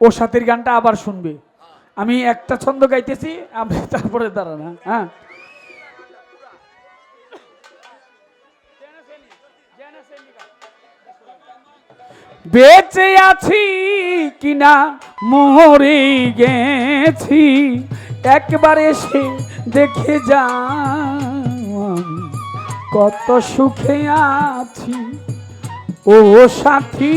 ও সাথের গানটা আবার শুনবে। আমি একটা ছন্দ গাইতেছি আপনি তারপরে দাঁড়ান হ্যাঁ? হ্যাঁ। বেঁচে আছি কিনা মরে গেছি। একবার এসে দেখে যা কত সুখে আছি। ও সাথী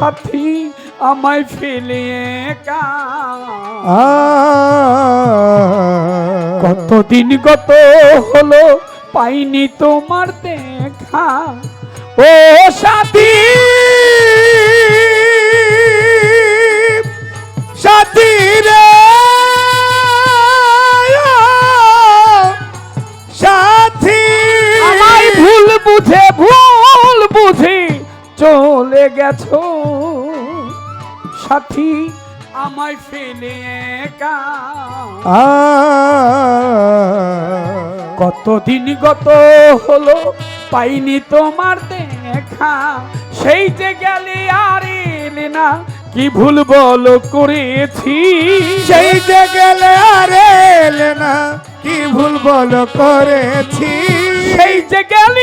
সাথী আমায় ফেলে একা আ কতদিন গত হলো পাইনি তোমার দেখা। ও সাথী! চলে গেছো। সাথী আমায় ফেলে একা। কতদিন গত হলো পাইনি তোমার দেখা। সেই যে গেলে আর এলে না কি ভুল বল করেছি? সেই যে গেলে আর এলে না কি ভুল বল করেছি? সেই যে গেলে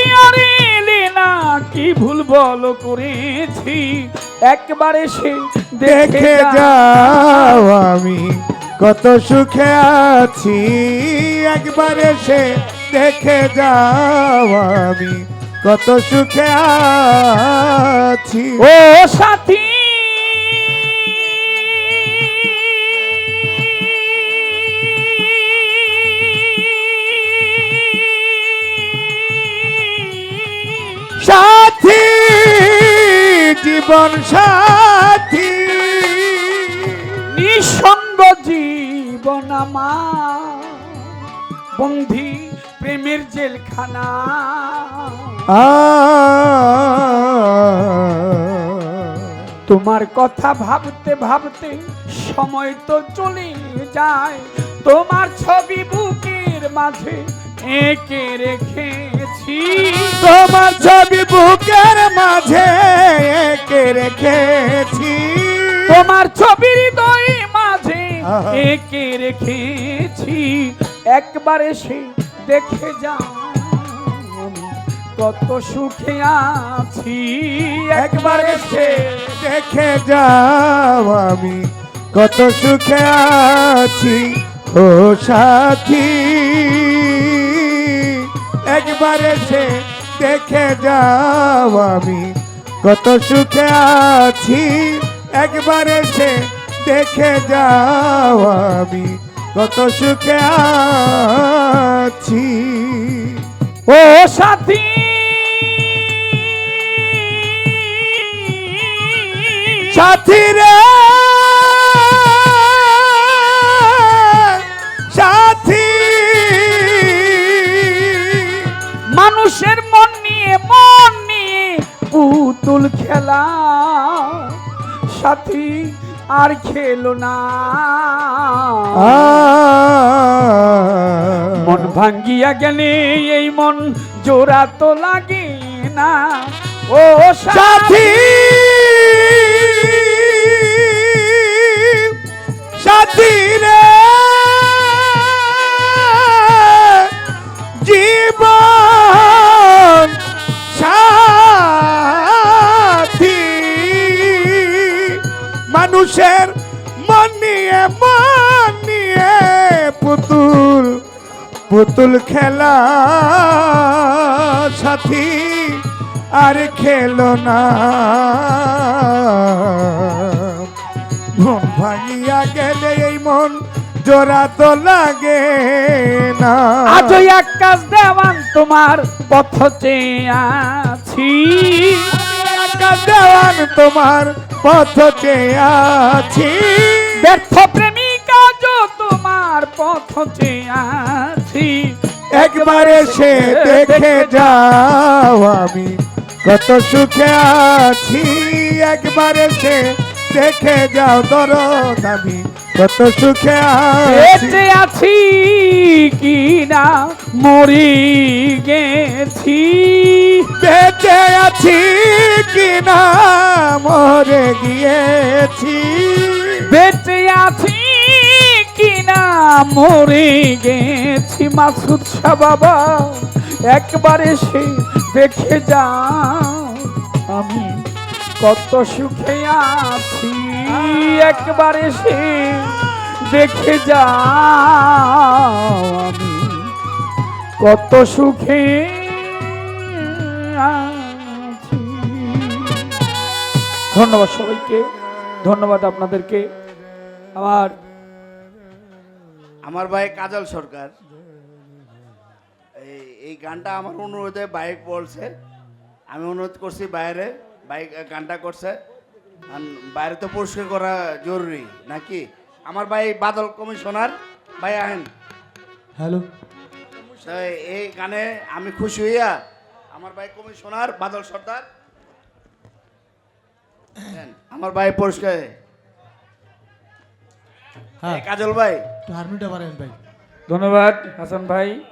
ভুল বল করেছি একবারে সে দেখে যাও। আমি কত সুখে আছি। একবারে সে দেখে যাও আমি কত সুখে আছি। ও সাথী সাথী জীবন সাথী। নিঃসঙ্গ জীবন আমার। বন্ধি প্রেমের জেলখানা। তোমার কথা ভাবতে ভাবতে সময় তো চলে যায়। তোমার ছবি বুকের মাঝে এঁকে রেখেছি তোমার ছবি বুকের মাঝে এঁকে রেখেছি। তোমার ছবি হৃদয় মাঝে। এঁকে রেখেছি। একবার এসে দেখে যা কত সুখে আছি। একবার এসে দেখে যাও আমি কত সুখে আছি। ও সাথী একবার এসে দেখে যাও আমি। কত সুখে আছি। একবার এসে দেখে যাও আমি। কত সুখে আছি। ও সাথী! সাথী রে! পুতুল খেলা সাথী আর খেলো না। মন ভাঙ্গিয়া গেলে এই মন জোড়া তো লাগে না। ও সাথী সাথী! সাথী রে! জীবন মানুষের মন নিয়ে মন নিয়ে পুতুল পুতুল খেলা সাথী আর খেলো না। মন ভাঙিয়া গেলে এই মন জোড়া তো লাগে না। আজ এক কাজ দেওয়ান তোমার পথ চেয়ে আছি। একা দেওয়ান তোমার পথ চেয়ে আছি। ব্যর্থ প্রেমিকা যো তোমার পথ চেয়ে আছি। একবার এসে দেখে যাও আমি কত সুখে আছি। একবার এসে দেখে যাও দরদ আমি কত সুখে আছি। বেঁচে আছি কি না মরি গেছি। বেঁচে আছি কি না মরে গিয়েছি। বেঁচে আছি কি না মরে গেছি। মাসুদ শাহ বাবা একবার এসে দেখে যাও। আমি কত সুখে আছি, একবার এসে দেখে যাও আমি। কত সুখে ধন্যবাদ সবাইকে, ধন্যবাদ আপনাদেরকে। আমার আমার ভাই কাজল সরকার এই গানটা আমার অনুরোধে বাইক বলছে, আমি অনুরোধ করছি বাইরে। বাইক গানটা করছে। বাইরে তো পরিষ্কার করা জরুরি নাকি? আমার ভাই বাদল কমিশনার। ভাই আহেন। হ্যালো। এই গানে আমি খুশি হইয়া আমার ভাই কমিশনার বাদল সর্দার। আমার ভাই পরিষ্কার হ্যাঁ। কাজল ভাই। একটু ভাই। ধন্যবাদ হাসান ভাই।